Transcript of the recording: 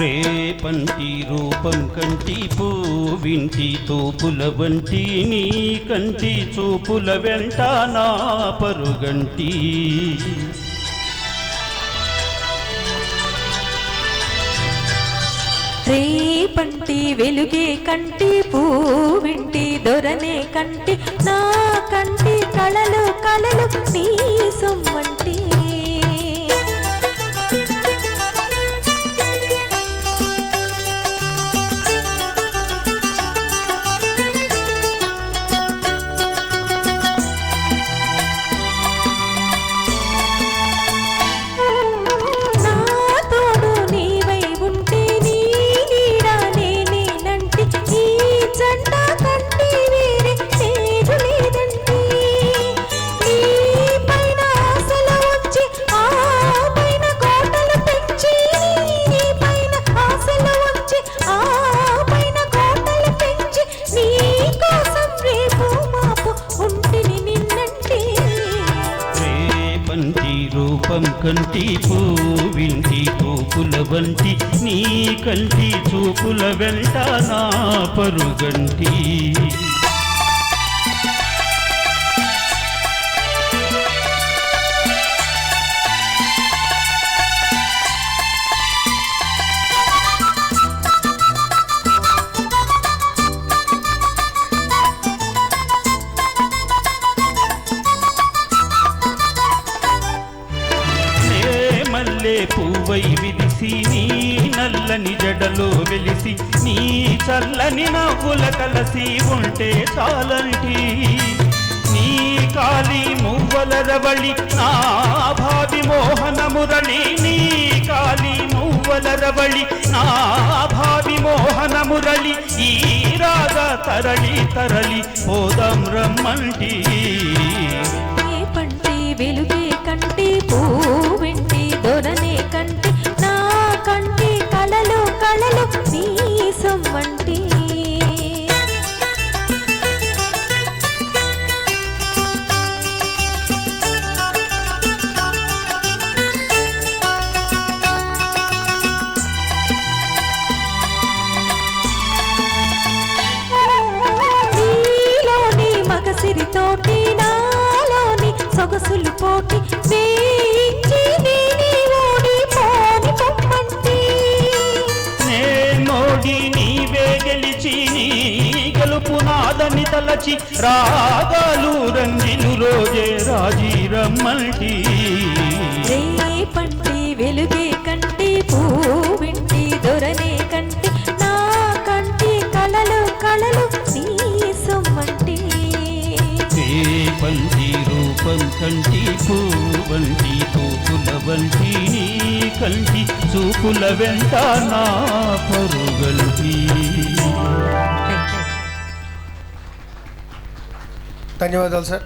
రేపంటి రూపం కంటి పూవింటి తోపుల వంటి నీ కంటి చూపుల వెంట నా పరుగంటి. రేపంటి వెలుగే కంటి పూవింటి దొరనే కంటి నా కంటి కళలు కళలు నీ సొమ్మ పాపం కంటి పూవింటి తోపుల వంటి నీ కంటి చూపుల వెంట నా పరుగంటి. మల్లె పువ్వై విలిసి నీ నల్లని జడలో వెలిసి నీ చల్లని నవ్వుల కలసి ఉంటే చాలంటి. నీ కాలి మువ్వల రవళి నా భావి మోహన మురళి నీ కాలి మువ్వల రవళి నా భావి మోహన మురళి ఈ రాగ తరళి తరలి పోదాం రమ్మంటి. పంటి వెలుగు మగసిరితోటి నాలోని సొగసులు పోటి వేయించి నేనే ఓడిపోని పొమ్మంటి. నే నోడి నీవే గెలిచి నీ గెలుపు నాదని తలచి రాగాలు రంజిలు రోజే రాజీ రమ్మంటి పంటి రూపం కంటి పూవంటి తూపుల వంటి నీ కంటి చూపుల వెంట నా పరుగంటి. ధన్యవాదాలు సార్